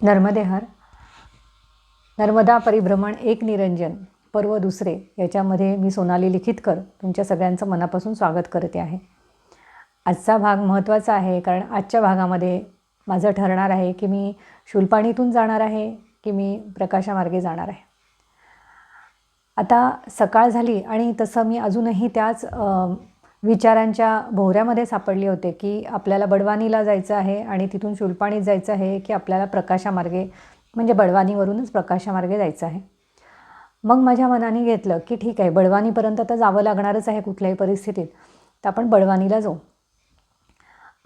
नर्मदेहर नर्मदा परिभ्रमण एक निरंजन पर्व दुसरे याच्यामध्ये मी सोनाली लिखितकर तुमच्या सगळ्यांचं मनापासून स्वागत करते आहे. आजचा भाग महत्त्वाचा आहे कारण आजच्या भागामध्ये माझं ठरणार आहे की मी शूलपाणीतून जाणार आहे की मी प्रकाशामार्गे जाणार आहे. आता सकाळ झाली आणि तसं मी अजूनही त्याच विचारांच्या भोवऱ्यामध्ये सापडले होते की आपल्याला बडवानीला जायचं आहे आणि तिथून शुलपाणीत जायचं आहे की आपल्याला प्रकाशामार्गे म्हणजे बडवानीवरूनच प्रकाशामार्गे जायचं आहे. मग माझ्या मनाने घेतलं की ठीक आहे बडवानीपर्यंत तर जावं लागणारच आहे कुठल्याही परिस्थितीत तर आपण बडवानीला जाऊ.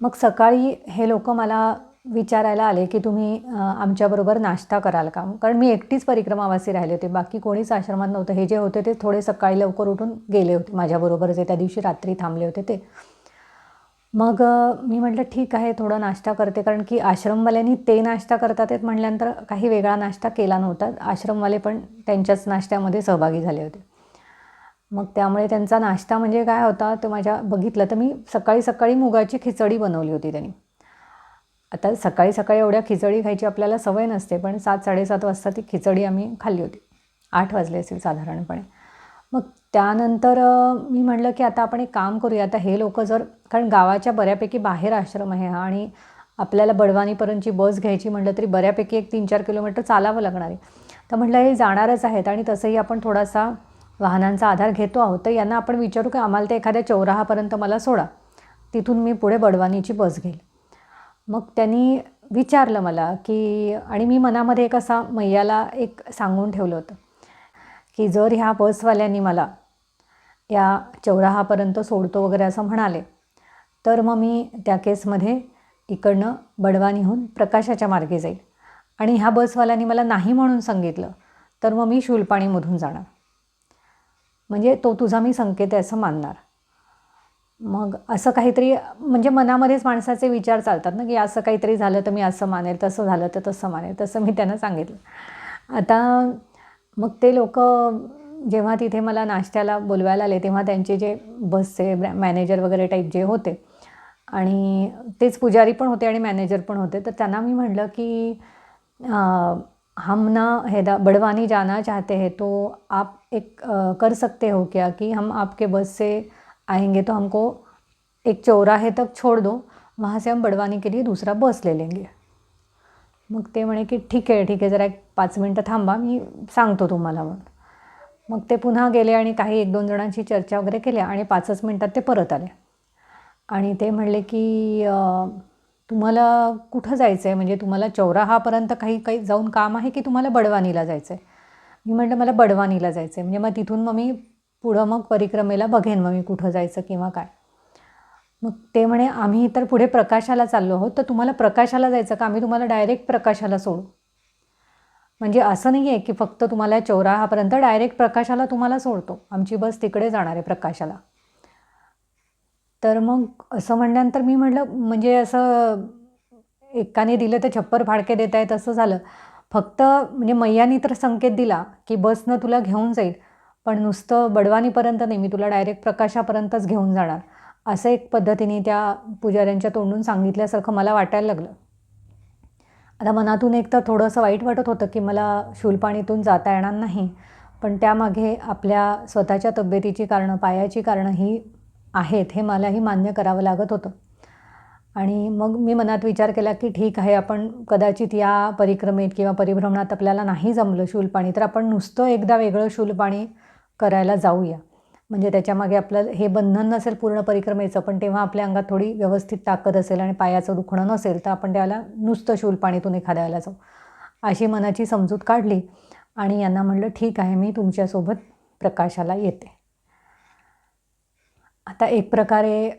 मग सकाळी हे लोक मला विचारायला आले की तुम्ही आमच्याबरोबर नाश्ता कराल का? कारण मी एकटीच परिक्रमावासी राहिले होते. बाकी कोणीच आश्रमात नव्हतं. हे जे होते ते थोडे सकाळी लवकर उठून गेले होते. माझ्याबरोबर जे त्या दिवशी रात्री थांबले होते ते. मग मी म्हटलं ठीक आहे थोडं नाश्ता करते. कारण की आश्रमवाल्यांनी ते नाश्ता करतात आहेत म्हटल्यानंतर काही वेगळा नाश्ता केला नव्हता. आश्रमवाले पण त्यांच्याच नाश्त्यामध्ये सहभागी झाले होते. मग त्यामुळे त्यांचा नाश्ता म्हणजे काय होता? तो माझ्या बघितलं तर मी सकाळी सकाळी मुगाची खिचडी बनवली होती त्यांनी. आता सकाळी सकाळी एवढ्या खिचडी खायची आपल्याला सवय नसते पण सात साडेसात वाजता ती खिचडी आम्ही खाल्ली होती. आठ वाजले असेल साधारणपणे. मग त्यानंतर मी म्हटलं की आता आपण एक काम करूया. आता हे लोक जर कारण गावाच्या बऱ्यापैकी बाहेर आश्रम आहे हा आणि आपल्याला बडवानीपर्यंतची बस घ्यायची म्हटलं तरी बऱ्यापैकी एक तीन चार किलोमीटर चालावं लागणार आहे. तर म्हटलं हे जाणारच आहेत आणि तसंही आपण थोडासा वाहनांचा आधार घेतो आहोत. तर यांना आपण विचारू की आम्हाला ते एखाद्या चौराहापर्यंत मला सोडा. तिथून मी पुढे बडवानीची बस घेईल. मग त्यांनी विचारलं मला की आणि मी मनामध्ये एक असा मैयाला एक सांगून ठेवलं होतं की जर ह्या बसवाल्यांनी मला या चौराहापर्यंत सोडतो वगैरे असं म्हणाले तर मग मी त्या केसमध्ये इकडनं बडवानीहून प्रकाशाच्या मार्गे जाईल. आणि ह्या बसवाल्यांनी मला नाही म्हणून सांगितलं तर मग मी शूलपाणीमधून जाणार. म्हणजे तो तुझा मी संकेत आहे असं मानणार. मग असं काहीतरी म्हणजे मनामध्येच माणसाचे विचार चालतात ना की असं काहीतरी झालं तर मी असं मानेल तसं झालं तर तसं मानेल तसं मी त्यांना सांगितलं. आता मग ते लोक जेव्हा तिथे मला नाश्त्याला बोलवायला आले तेव्हा त्यांचे जे बसचे मॅनेजर वगैरे टाईप जे होते आणि तेच पुजारी पण होते आणि मॅनेजर पण होते तर त्यांना मी म्हटलं की हम ना हैदा बड़वानी जाना चाहते हैं तो आप एक आ, कर सकते हो क्या कि हम आपके बस से आएंगे तो हमको एक चौराहे तक छोड़ दो। वहाँ से हम बड़वानी के लिए दूसरा बस ले लेंगे। मग ते म्हणे की ठीक आहे ठीक आहे जरा एक पाच मिनटं थांबा मी सांगतो तुम्हाला म्हणून मग ते पुन्हा गेले आणि काही एक दोन जणांशी चर्चा वगैरे केल्या आणि पाचच मिनटात ते परत आले. आणि ते म्हणले की तुम्हाला कुठं जायचं आहे म्हणजे तुम्हाला चौराहापर्यंत काही काही जाऊन काम आहे की तुम्हाला बडवानीला जायचं आहे मी म्हटलं मला बडवानीला जायचं आहे म्हणजे मग तिथून मग मी पुढं मग परिक्रमेला बघेन मग मी कुठं जायचं किंवा काय. मग ते म्हणे आम्ही तर पुढे प्रकाशाला चाललो आहोत तर तुम्हाला प्रकाशाला जायचं का? आम्ही तुम्हाला डायरेक्ट प्रकाशाला सोडू. म्हणजे असं नाही आहे की फक्त तुम्हाला चौराहापर्यंत डायरेक्ट प्रकाशाला तुम्हाला सोडतो. आमची बस तिकडे जाणार आहे प्रकाशाला. तर मग असं म्हणल्यानंतर मी म्हटलं म्हणजे असं एकाने दिलं तर छप्पर फाडके देत आहेत असं झालं. फक्त म्हणजे मैयानी तर संकेत दिला की बसनं तुला घेऊन जाईल. पण नुसतं बडवानीपर्यंत नाही मी तुला डायरेक्ट प्रकाशापर्यंतच घेऊन जाणार. असं एक पद्धतीने त्या पुजाऱ्यांच्या तोंडून सांगितल्यासारखं मला वाटायला लागलं. आता मनातून एक तर थोडंसं वाईट वाटत होतं की मला शूलपाणीतून जाता येणार नाही पण त्यामागे आपल्या स्वतःच्या तब्येतीची कारणं पायाची कारणं ही आहेत हे मलाही मान्य करावं लागत होतं. आणि मग मी मनात विचार केला की ठीक आहे आपण कदाचित या परिक्रमेत किंवा परिभ्रमणात आपल्याला नाही जमलं शूलपाणी तर आपण नुसतं एकदा वेगळं शूलपाणी करायला जाऊया. म्हणजे त्याच्यामागे आपलं हे बंधन नसेल पूर्ण परिक्रमेचं पण तेव्हा आपल्या अंगात थोडी व्यवस्थित ताकद असेल आणि पायाचं दुखणं नसेल तर आपण त्याला नुसतं शूलपाणीतून एखाद्याला जाऊ. अशी मनाची समजूत काढली आणि यांना म्हणलं ठीक आहे मी तुमच्यासोबत प्रकाशाला येते. आता एक प्रकारे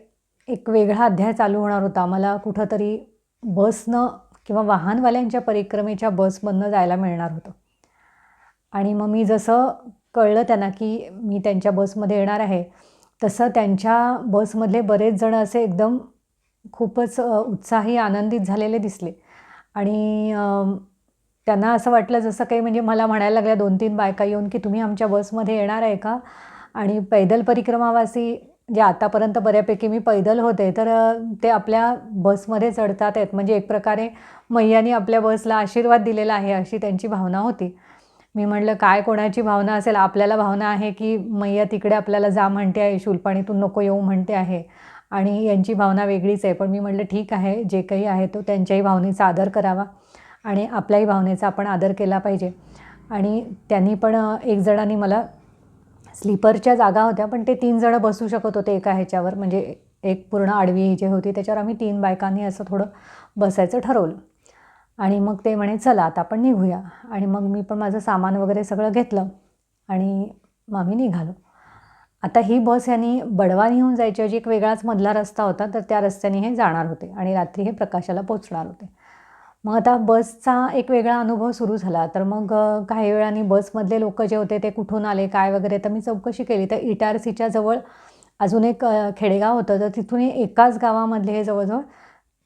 एक वेगळा अध्याय चालू होणार होता. मला कुठंतरी बसनं किंवा वाहनवाल्यांच्या परिक्रमेच्या बसमधनं जायला मिळणार होतं. आणि मग मी जसं कळलं त्यांना की मी त्यांच्या बसमध्ये येणार आहे. तसं त्यांच्या बसमधले बरेच जण असे एकदम खूपच उत्साही आनंदित झालेले दिसले. आणि त्यांना असं वाटलं जसं काही म्हणजे मला म्हणायला लागल्या दोन तीन बायका येऊन की तुम्ही आमच्या बसमध्ये येणार आहे का? आणि पैदल परिक्रमावासी जे आतापर्यंत बऱ्यापैकी मी पैदल होते तर ते आपल्या बसमध्ये चढतात आहेत म्हणजे एक प्रकारे मैयानी आपल्या बसला आशीर्वाद दिलेला आहे अशी त्यांची भावना होती. मी म्हटलं काय कोणाची भावना असेल? आपल्याला भावना आहे की मैया तिकडे आपल्याला जा म्हणते आहे शुलपाणीतून नको येऊ म्हणते आहे आणि यांची भावना वेगळीच आहे. पण मी म्हटलं ठीक आहे जे काही आहे तो त्यांच्याही भावनेचा आदर करावा आणि आपल्याही भावनेचा आपण आदर केला पाहिजे. आणि त्यांनी पण एक जणांनी मला स्लीपरच्या जागा होत्या पण ते तीन जणं बसू शकत होते एका ह्याच्यावर. म्हणजे एक पूर्ण आडवी जे होती त्याच्यावर आम्ही तीन बायकांनी असं थोडं बसायचं ठरवलं. आणि मग ते म्हणे चला आता आपण निघूया. आणि मग मी पण माझं सामान वगैरे सगळं घेतलं आणि मग आम्ही निघालो. आता ही बस यांनी बडवानी नेऊन जायची एक वेगळाच मधला रस्ता होता तर त्या रस्त्याने हे जाणार होते आणि रात्री हे प्रकाशाला पोचणार होते. मग आता बसचा एक वेगळा अनुभव सुरू झाला. तर मग काही वेळाने बसमधले लोक जे होते ते कुठून आले काय वगैरे तर मी चौकशी केली. तर इटारसीच्या जवळ अजून एक खेडेगाव होतं. तर तिथून एकाच गावामधले हे जवळजवळ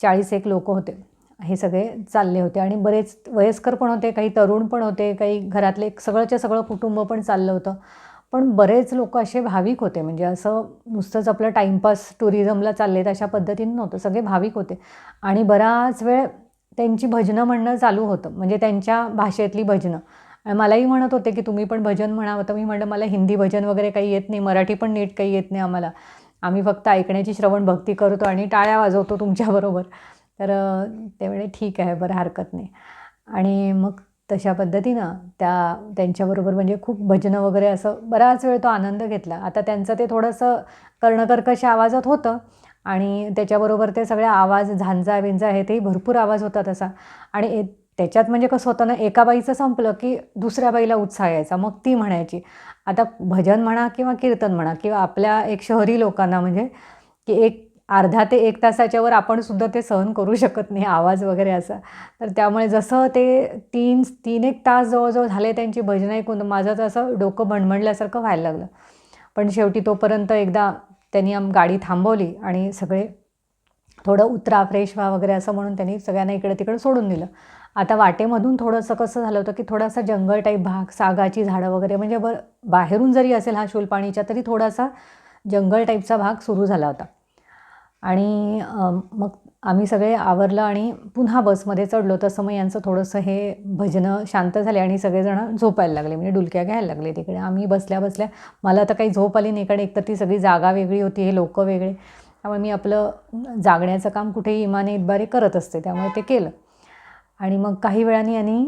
चाळीस एक लोक होते. हे सगळे चालले होते आणि बरेच वयस्कर पण होते काही तरुण पण होते काही घरातले सगळंच्या सगळं कुटुंब पण चाललं होतं. पण बरेच लोक असे भाविक होते म्हणजे असं नुसतंच आपलं टाईमपास टुरिझमला चालले अशा पद्धतीनं नव्हतं सगळे भाविक होते. आणि बराच वेळ त्यांची भजनं म्हणणं चालू होतं म्हणजे त्यांच्या भाषेतली भजनं. मलाही म्हणत होते की तुम्ही पण भजन म्हणावं तर मी म्हणलं मला हिंदी भजन वगैरे काही येत नाही मराठी पण नीट काही येत नाही आम्हाला. आम्ही फक्त ऐकण्याची श्रवण भक्ती करतो आणि टाळ्या वाजवतो तुमच्याबरोबर तर ते म्हणे ठीक आहे बरं हरकत नाही. आणि मग तशा पद्धतीनं त्या त्यांच्याबरोबर म्हणजे खूप भजनं वगैरे असं बराच वेळ तो आनंद घेतला. आता त्यांचं ते थोडंसं कर्णकर्कश आवाजात होतं आणि त्याच्याबरोबर ते सगळे आवाज झांजा विंजा हे तेही भरपूर आवाज होता तसा. आणि त्याच्यात म्हणजे कसं होतं ना एका बाईचं संपलं की दुसऱ्या बाईला उत्साह यायचा मग ती म्हणायची. आता भजन म्हणा किंवा कीर्तन म्हणा किंवा आपल्या एक शहरी लोकांना म्हणजे की एक अर्धा ते एक तासाच्यावर आपण सुद्धा ते सहन करू शकत नाही आवाज वगैरे असा. तर त्यामुळे जसं ते तीन तीन एक तास जवळजवळ झाले त्यांची भजनं ऐकून माझं तर असं डोकं भणभणल्यासारखं व्हायला लागलं. पण शेवटी तोपर्यंत एकदा त्यांनी आम गाडी थांबवली आणि सगळे थोडं उतरा फ्रेश व्हा वगैरे असं म्हणून त्यांनी सगळ्यांना इकडे तिकडे सोडून दिलं. आता वाटेमधून थोडंसं कसं झालं होतं की थोडासा जंगल टाईप भाग सागाची झाडं वगैरे म्हणजे बर बाहेरून जरी असेल हा शूलपाणीच्या तरी थोडासा जंगल टाईपचा भाग सुरू झाला होता. आणि मग आम्ही सगळे आवरलं आणि पुन्हा बसमध्ये चढलो. तसं मग यांचं थोडंसं हे भजनं शांत झाले आणि सगळेजणं झोपायला लागले. म्हणजे डुलक्या घ्यायला लागले तिकडे. आम्ही बसल्या बसल्या मला तर काही झोप आली नाही कारण एकतर ती सगळी जागा वेगळी होती हे लोकं वेगळे. त्यामुळे मी आपलं जागण्याचं काम कुठेही इमाने इतबारे करत असते. त्यामुळे ते केलं. आणि मग काही वेळाने यांनी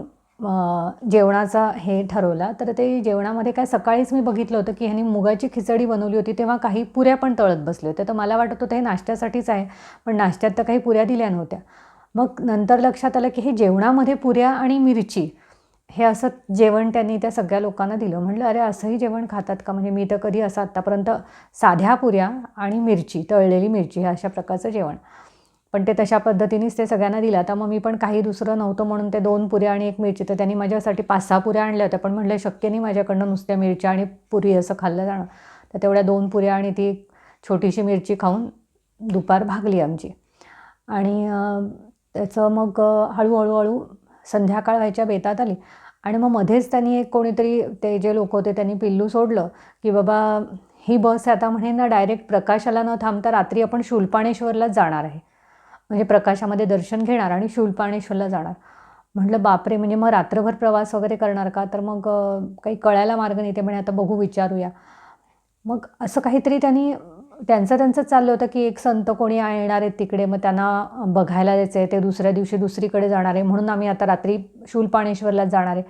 जेवणाचा हे ठरवला. तर ते जेवणामध्ये काय सकाळीच मी बघितलं होतं की ह्यांनी मुगाची खिचडी बनवली होती तेव्हा काही पुऱ्या पण तळत बसले होते. तर मला वाटत होतं हे नाश्त्यासाठीच आहे पण नाश्त्यात तर काही पुऱ्या दिल्या नव्हत्या. मग नंतर लक्षात आलं की हे जेवणामध्ये पुऱ्या आणि मिरची हे असं जेवण त्यांनी त्या सगळ्या लोकांना दिलं. म्हटलं अरे असंही जेवण खातात का? म्हणजे मी तर कधी असं आत्तापर्यंत साध्या पुऱ्या आणि मिरची तळलेली मिरची हे अशा प्रकारचं जेवण. पण ते तशा पद्धतीनेच ते सगळ्यांना दिलं. आता मग मी पण काही दुसरं नव्हतं म्हणून ते दोन पुऱ्या आणि एक मिरची तर त्यांनी माझ्यासाठी पाच सहा पुऱ्या आणल्या होत्या. पण म्हटलं शक्य नाही माझ्याकडनं नुसत्या मिरच्या आणि पुरी असं खाल्लं जाणं. तर तेवढ्या दोन पुऱ्या आणि ती छोटीशी मिरची खाऊन दुपार भागली आमची. आणि त्याचं मग हळूहळू हळू संध्याकाळ व्हायच्या बेतात आली. आणि मग मध्येच त्यांनी एक कोणीतरी ते जे लोक होते त्यांनी पिल्लू सोडलं की बाबा ही बस आता म्हणे ना डायरेक्ट प्रकाशाला न थांबता रात्री आपण शूलपाणेश्वरलाच जाणार आहे. म्हणजे प्रकाशामध्ये दर्शन घेणार आणि शूलपाणेश्वरला जाणार. म्हटलं बापरे म्हणजे मग रात्रभर प्रवास वगैरे करणार का? तर मग काही कळायला मार्ग नाही ते म्हणे आता बघू विचारूया. मग असं काहीतरी त्यांनी त्यांचं त्यांचं चाललं होतं की एक संत कोणी येणार आहेत तिकडे मग त्यांना बघायला जायचं आहे ते दुसऱ्या दिवशी दुसरीकडे जाणार आहे म्हणून आम्ही आता रात्री शूलपाणेश्वरलाच जाणार आहे.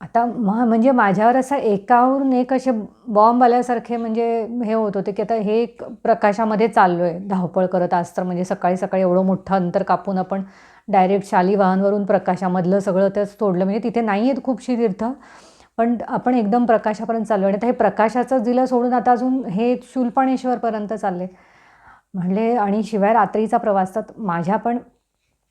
आता म म्हणजे माझ्यावर असं एकावरून एक असे बॉम्ब आल्यासारखे म्हणजे हे होत होते की आता हे एक प्रकाशामध्ये चाललो आहे धावपळ करत आज तर म्हणजे सकाळी सकाळी एवढं मोठं अंतर कापून आपण डायरेक्ट शाली वाहनवरून प्रकाशामधलं सगळं तेच तोडलं. म्हणजे तिथे नाही आहेत खूपशी तीर्थ पण आपण एकदम प्रकाशापर्यंत चाललो आणि आता हे प्रकाशाचं जिलं सोडून आता अजून हे शूलपाणेश्वरपर्यंत चालले म्हणले आणि शिवाय रात्रीचा प्रवास तर माझ्या पण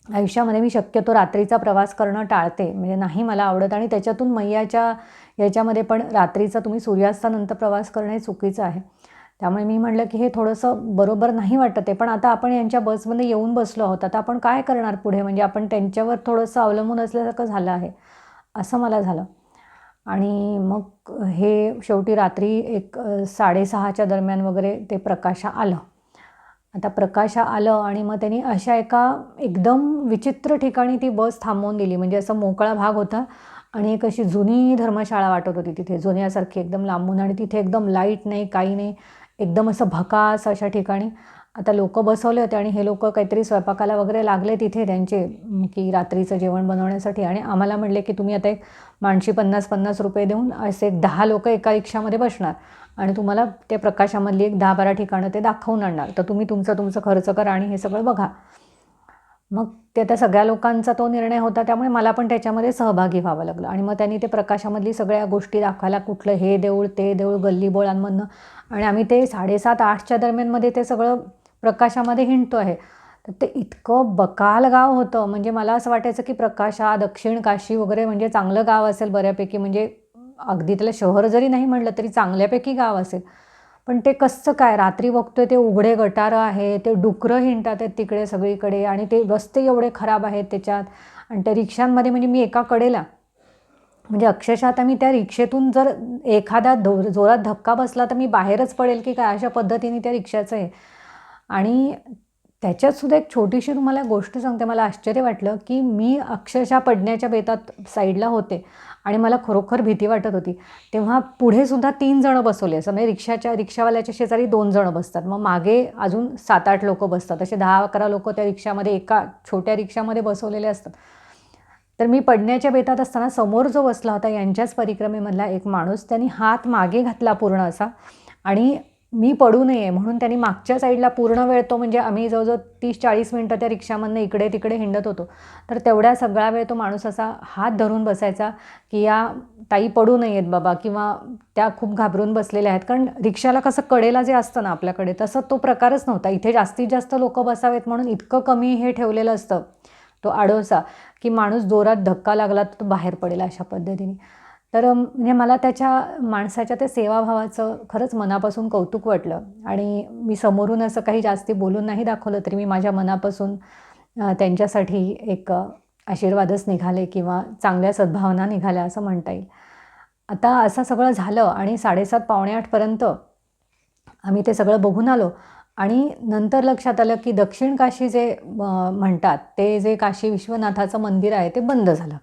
आयुष्यामध्ये मी शक्यतो रात्रीचा प्रवास करणं टाळते. म्हणजे नाही मला आवडत आणि त्याच्यातून मैयाच्या याच्यामध्ये पण रात्रीचा तुम्ही सूर्यास्तानंतर प्रवास करणं हे चुकीचं आहे. त्यामुळे मी म्हटलं की हे थोडंसं बरोबर नाही वाटत आहे. पण आता आपण यांच्या बसमध्ये येऊन बसलो आहोत. आता आपण काय करणार पुढे? म्हणजे आपण त्यांच्यावर थोडंसं अवलंबून असल्यासारखं झालं आहे. असं मला झालं. आणि मग हे शेवटी रात्री एक साडेसहाच्या दरम्यान वगैरे ते प्रकाशा आलं. आता प्रकाशा आलं आणि मग त्यांनी अशा एका एकदम विचित्र ठिकाणी ती बस थांबवून दिली. म्हणजे असा मोकळा भाग होता आणि एक अशी जुनी धर्मशाळा वाटत होती तिथे. जुन्यासारखी एकदम लांबून आणि तिथे एकदम लाइट नाही काही नाही. एकदम असं भकास अशा ठिकाणी. आता लोक बसवले होते आणि हे लोक काहीतरी स्वयंपाकाला वगैरे लागले तिथे त्यांचे की रात्रीचं जेवण बनवण्यासाठी. आणि आम्हाला म्हणले की तुम्ही आता एक माणशी पन्नास पन्नास रुपये देऊन असे एक दहा लोक एका रिक्षामध्ये बसणार. आणि तुम्हाला त्या प्रकाशामधली एक दहा बारा ठिकाणं ते दाखवून आणणार. तर तुम्ही तुमचं तुमचं खर्च करा आणि हे सगळं बघा. मग ते त्या सगळ्या लोकांचा तो निर्णय होता त्यामुळे मला पण त्याच्यामध्ये सहभागी व्हावं लागलं. आणि मग त्यांनी ते प्रकाशामधली सगळ्या गोष्टी दाखवायला कुठलं हे देऊळ ते देऊळ गल्लीबोळांमधनं. आणि आम्ही ते साडेसात आठच्या दरम्यानमध्ये ते सगळं प्रकाशामध्ये हिंडतो आहे. तर ते इतकं बकाल गाव होतं. म्हणजे मला असं वाटायचं की प्रकाशा दक्षिण काशी वगैरे म्हणजे चांगलं गाव असेल बऱ्यापैकी. म्हणजे अगदी त्याला शहर जरी नाही म्हटलं तरी चांगल्यापैकी गाव असेल. पण ते कसं काय? रात्री बघतोय ते उघडे गटारं आहे ते डुकरं हिंडतात आहेत तिकडे सगळीकडे आणि ते रस्ते एवढे खराब आहेत त्याच्यात. आणि त्या रिक्षांमध्ये म्हणजे मी एका कडेला. म्हणजे अक्षरशः आता मी त्या रिक्षेतून जर एखादा दो जोरात धक्का बसला तर मी बाहेरच पडेल की काय? अशा पद्धतीने त्या रिक्षाचं आहे आणि त्याच्यातसुद्धा एक छोटीशी तुम्हाला गोष्ट सांगते. मला आश्चर्य वाटलं की मी अक्षरशः पडण्याच्या बेतात साईडला होते आणि मला खरोखर भीती वाटत होती. तेव्हा पुढे सुद्धा तीन जणं बसवले असं म्हणजे रिक्षाच्या रिक्षावाल्याच्या शेजारी दोन जणं बसतात. मग मागे अजून सात आठ लोक बसतात. असे दहा अकरा लोक त्या रिक्षामध्ये एका छोट्या रिक्षामध्ये बसवलेले असतात. तर मी पडण्याच्या बेतात असताना समोर जो बसला होता यांच्याच परिक्रमेमधला एक माणूस त्यांनी हात मागे घातला पूर्ण असा आणि मी पडू नये म्हणून त्यांनी मागच्या साईडला पूर्ण वेळ तो म्हणजे आम्ही जवळजवळ तीस चाळीस मिनटं त्या रिक्षामधनं इकडे तिकडे हिंडत होतो. तर तेवढ्या सगळा वेळ तो माणूस असा हात धरून बसायचा की या ताई पडू नयेत बाबा किंवा त्या खूप घाबरून बसलेल्या आहेत. कारण रिक्षाला कसं कडेला जे असतं ना आपल्याकडे तसं तो प्रकारच नव्हता. इथे जास्तीत जास्त लोक बसावेत म्हणून इतकं कमी हे ठेवलेलं असतं. तो आडोसा की माणूस जोरात धक्का लागला तर तो बाहेर पडेल अशा पद्धतीने. तर म्हणजे मला त्याच्या माणसाच्या त्या सेवाभावाचं खरंच मनापासून कौतुक वाटलं. आणि मी समोरून असं काही जास्ती बोलून नाही दाखवलं तरी मी माझ्या मनापासून त्यांच्यासाठी एक आशीर्वादच निघाले किंवा चांगल्या सद्भावना निघाल्या असं म्हणता येईल. आता असं सगळं झालं आणि साडेसात पावणे आठपर्यंत आम्ही ते सगळं बघून आलो. आणि नंतर लक्षात आलं की दक्षिण काशी जे म्हणतात ते जे काशी विश्वनाथाचं मंदिर आहे ते बंद झालं.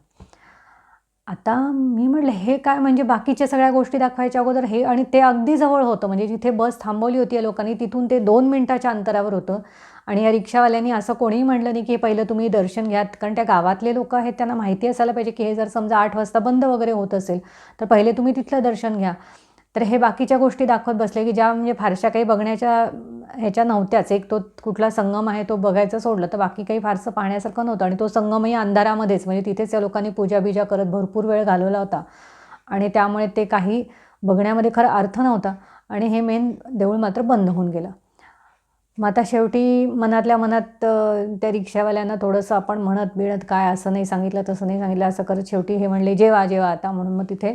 आता मी म्हटलं हे काय म्हणजे बाकीच्या सगळ्या गोष्टी दाखवायच्या अगोदर हे आणि ते अगदी जवळ होतं. म्हणजे जिथे बस थांबवली होती या लोकांनी तिथून ते दोन मिनटाच्या अंतरावर होतं. आणि या रिक्षावाल्यांनी असं कोणीही म्हटलं नाही की पहिलं तुम्ही दर्शन घ्यात. कारण त्या गावातले लोक आहेत त्यांना माहिती असायला पाहिजे की हे जर समजा आठ वाजता बंद वगैरे होत असेल तर पहिले तुम्ही तिथलं दर्शन घ्या. तर हे बाकीच्या गोष्टी दाखवत बसले की ज्या म्हणजे फारशा काही बघण्याच्या ह्याच्या नव्हत्याच. एक तो कुठला संगम आहे तो बघायचं सोडलं तर बाकी काही फारसं पाहण्यासारखं नव्हतं. आणि तो संगमही अंधारामध्येच. म्हणजे तिथेच या लोकांनी पूजा बिजा करत भरपूर वेळ घालवला होता. आणि त्यामुळे ते काही बघण्यामध्ये खरं अर्थ नव्हता. आणि हे मेन देऊळ मात्र बंद होऊन गेलं. मग आता शेवटी मनातल्या मनात त्या रिक्षावाल्यांना थोडंसं आपण म्हणत बिणत काय असं नाही सांगितलं तसं नाही सांगितलं असं करत शेवटी हे म्हणले जेवा जेवा आता. म्हणून मग तिथे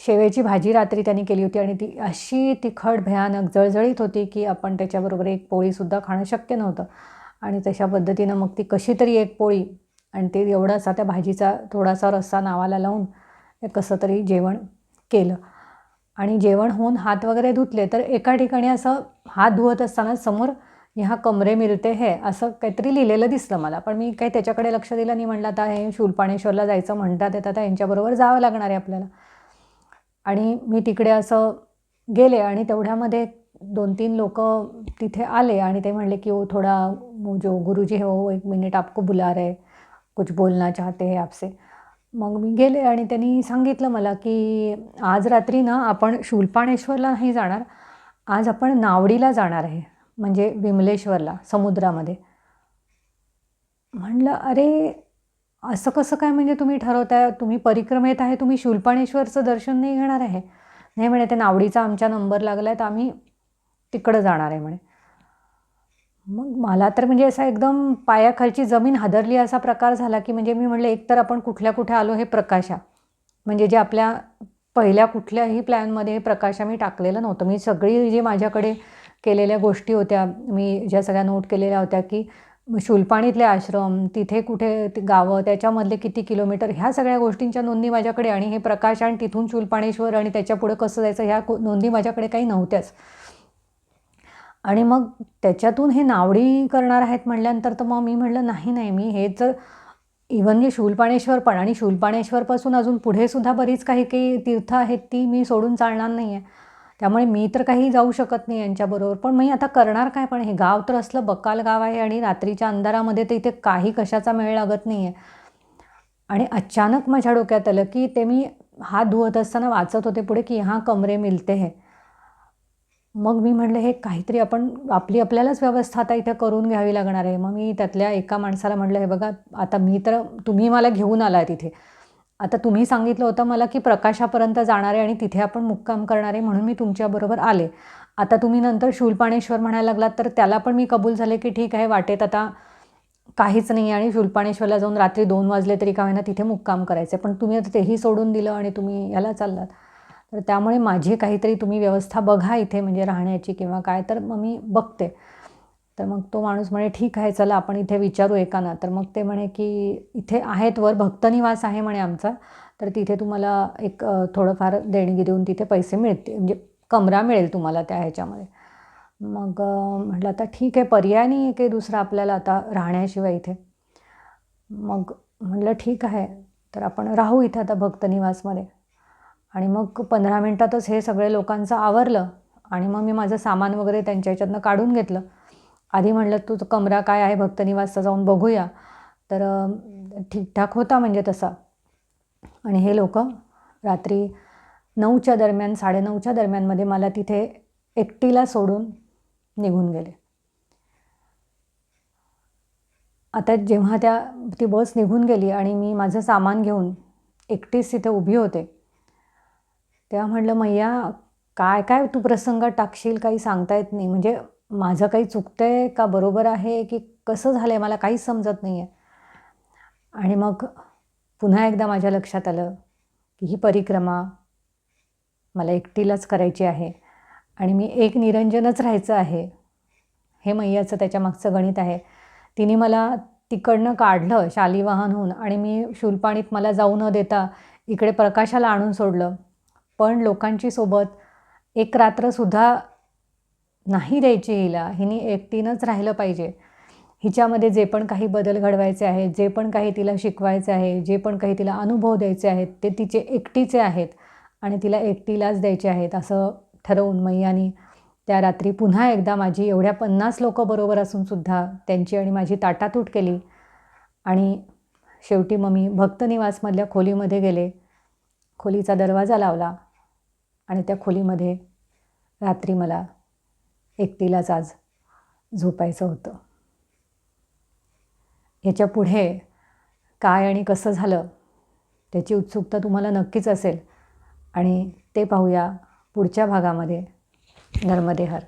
शेवेची भाजी रात्री त्यांनी केली होती आणि ती अशी तिखट भयानक जळजळीत होती की आपण त्याच्याबरोबर एक पोळीसुद्धा खाणं शक्य नव्हतं. आणि तशा पद्धतीनं मग ती कशी तरी एक पोळी आणि ते एवढासा त्या भाजीचा थोडासा रस्सा नावाला लावून कसं तरी जेवण केलं. आणि जेवण होऊन हात वगैरे धुतले तर एका ठिकाणी असं हात धुवत असताना समोर ह्या कमरे मिळते हे असं काहीतरी लिहिलेलं दिसलं मला. पण मी काही त्याच्याकडे लक्ष दिलं नाही. म्हणलं आता हे शूलपाणेश्वरला जायचं म्हणतात आता यांच्याबरोबर जावं लागणार आहे आपल्याला. आणि मी तिकडे असं गेले आणि तेवढ्यामध्ये दोन तीन लोक तिथे आले आणि ते म्हणले की ओ थोडा जो गुरुजी हो एक मिनिट आपको बुला रहे कुछ बोलना चाहते है आपसे. मग मी गेले आणि त्यांनी सांगितलं मला की आज रात्री ना आपण शूलपाणेश्वरला नाही जाणार आज आपण नावडीला जाणार आहे म्हणजे विमलेश्वरला समुद्रामध्ये. म्हणलं अरे असं कसं काय म्हणजे तुम्ही ठरवताय? तुम्ही परिक्रमेत आहे तुम्ही शूलपाणेश्वरचं दर्शन नाही घेणार आहे? नाही म्हणे ते नावडीचा आमचा नंबर लागला आहे तर आम्ही तिकडं जाणार आहे म्हणे. मग मला तर म्हणजे असा एकदम पायाखालची जमीन हादरली असा प्रकार झाला की म्हणजे मी म्हणलं एकतर आपण कुठल्या कुठे आलो हे प्रकाशा. म्हणजे जे आपल्या पहिल्या कुठल्याही प्लॅनमध्ये हे प्रकाशा मी टाकलेलं नव्हतं. मी सगळी जी माझ्याकडे केलेल्या गोष्टी होत्या मी ज्या सगळ्या नोट केलेल्या होत्या की शूलपाणीतले आश्रम तिथे कुठे गावं त्याच्यामधले किती किलोमीटर ह्या सगळ्या गोष्टींच्या नोंदी माझ्याकडे आणि हे प्रकाश आणि तिथून शूलपाणेश्वर आणि त्याच्यापुढे कसं जायचं ह्या नोंदी माझ्याकडे काही नव्हत्याच. आणि मग त्याच्यातून हे नावडी करणार आहेत म्हटल्यानंतर तर मग मी म्हटलं नाही नाही मी हे जर इवन जे शूलपाणेश्वर पण आणि शूलपाणेश्वरपासून अजून पुढे सुद्धा बरीच काही काही तीर्थ आहेत ती मी सोडून चालणार नाही आहे त्यामुळे मी तर काही जाऊ शकत नाही यांच्याबरोबर. पण मी आता करणार काय? पण हे गाव तर असलं बकाल गाव आहे आणि रात्रीच्या अंधारामध्ये तर इथे काही कशाचा मेळ लागत नाही आहे आणि अचानक माझ्या डोक्यात आलं की ते मी हात धुवत असताना वाचत होते पुढे की हां कमरे मिलते हे. मग मी म्हटलं हे काहीतरी आपण आपली आपल्यालाच व्यवस्था आता इथे करून घ्यावी लागणार आहे. मग मी त्यातल्या एका माणसाला म्हटलं हे बघा आता मी तर तुम्ही मला घेऊन आला आहे तिथे आता तुम्ही सांगितलं होतं मला की प्रकाशापर्यंत जाणारे आणि तिथे आपण मुक्काम करणारे म्हणून मी तुमच्याबरोबर आले. आता तुम्ही नंतर शूलपाणेश्वर म्हणायला लागलात तर त्याला पण मी कबूल झाले की ठीक आहे वाटेत आता काहीच नाही आणि शूलपाणेश्वरला जाऊन रात्री दोन वाजले तरी का होईना तिथे मुक्काम करायचे. पण तुम्ही आता तेही सोडून दिलं आणि तुम्ही याला चाललात. तर त्यामुळे माझी काहीतरी तुम्ही व्यवस्था बघा इथे म्हणजे राहण्याची किंवा काय तर मग मी बघते. तर मग तो माणूस म्हणे ठीक आहे चला आपण इथे विचारू एकाना. तर मग ते म्हणे की इथे आहेत वर भक्तनिवास आहे म्हणे आमचा. तर तिथे तुम्हाला एक थोडंफार देणगी देऊन तिथे पैसे मिळतील म्हणजे कमरा मिळेल तुम्हाला त्या ह्याच्यामध्ये. मग म्हटलं आता ठीक आहे पर्याय नाही आहे काही दुसरा आपल्याला आता राहण्याशिवाय इथे. मग म्हटलं ठीक आहे तर आपण राहू इथे आता भक्तनिवासमध्ये आणि मग पंधरा मिनटातच हे सगळे लोकांचं आवरलं आणि मग मी माझं सामान वगैरे त्यांच्या ह्याच्यातनं काढून घेतलं. आधी म्हटलं तुझं कमरा काय आहे? भक्तनिवासचा जाऊन बघूया. तर ठीकठाक होता म्हणजे तसा. आणि हे लोक रात्री नऊच्या दरम्यान साडेनऊच्या दरम्यानमध्ये मला तिथे एकटीला सोडून निघून गेले. आता जेव्हा त्या ती बस निघून गेली आणि मी माझं सामान घेऊन एकटीच तिथे उभी होते तेव्हा म्हटलं मैया काय काय तू प्रसंग टाकशील? काही सांगता येत नाही. म्हणजे माझं काही चुकतं आहे का बरोबर आहे की कसं झालं आहे मला काहीच समजत नाही आहे आणि मग पुन्हा एकदा माझ्या लक्षात आलं की ही परिक्रमा मला एकटीलाच करायची आहे आणि मी एक निरंजनच राहायचं आहे. हे मैयाचं त्याच्या मागचं गणित आहे. तिने मला तिकडनं काढलं शालिवाहनहून आणि मी शूलपाणीत मला जाऊ न देता इकडे प्रकाशाला आणून सोडलं. पण लोकांची सोबत एक रात्रसुद्धा नाही द्यायची हिला. हिने एकटीनंच राहिलं पाहिजे. हिच्यामध्ये जे पण काही बदल घडवायचे आहेत जे पण काही तिला शिकवायचे आहे जे पण काही तिला अनुभव द्यायचे आहेत ते तिचे एकटीचे आहेत आणि तिला एकटीलाच द्यायचे आहेत असं ठरवून मैयानी त्या रात्री पुन्हा एकदा माझी एवढ्या पन्नास लोकं बरोबर असूनसुद्धा त्यांची आणि माझी ताटातूट केली. आणि शेवटी मग मी भक्तनिवासमधल्या खोलीमध्ये गेले. खोलीचा दरवाजा लावला आणि त्या खोलीमध्ये रात्री मला एकटीलाच आज झोपायचं होतं. याच्यापुढे काय आणि कसं झालं त्याची उत्सुकता तुम्हाला नक्कीच असेल. आणि ते पाहूया पुढच्या भागामध्ये नर्मदेहर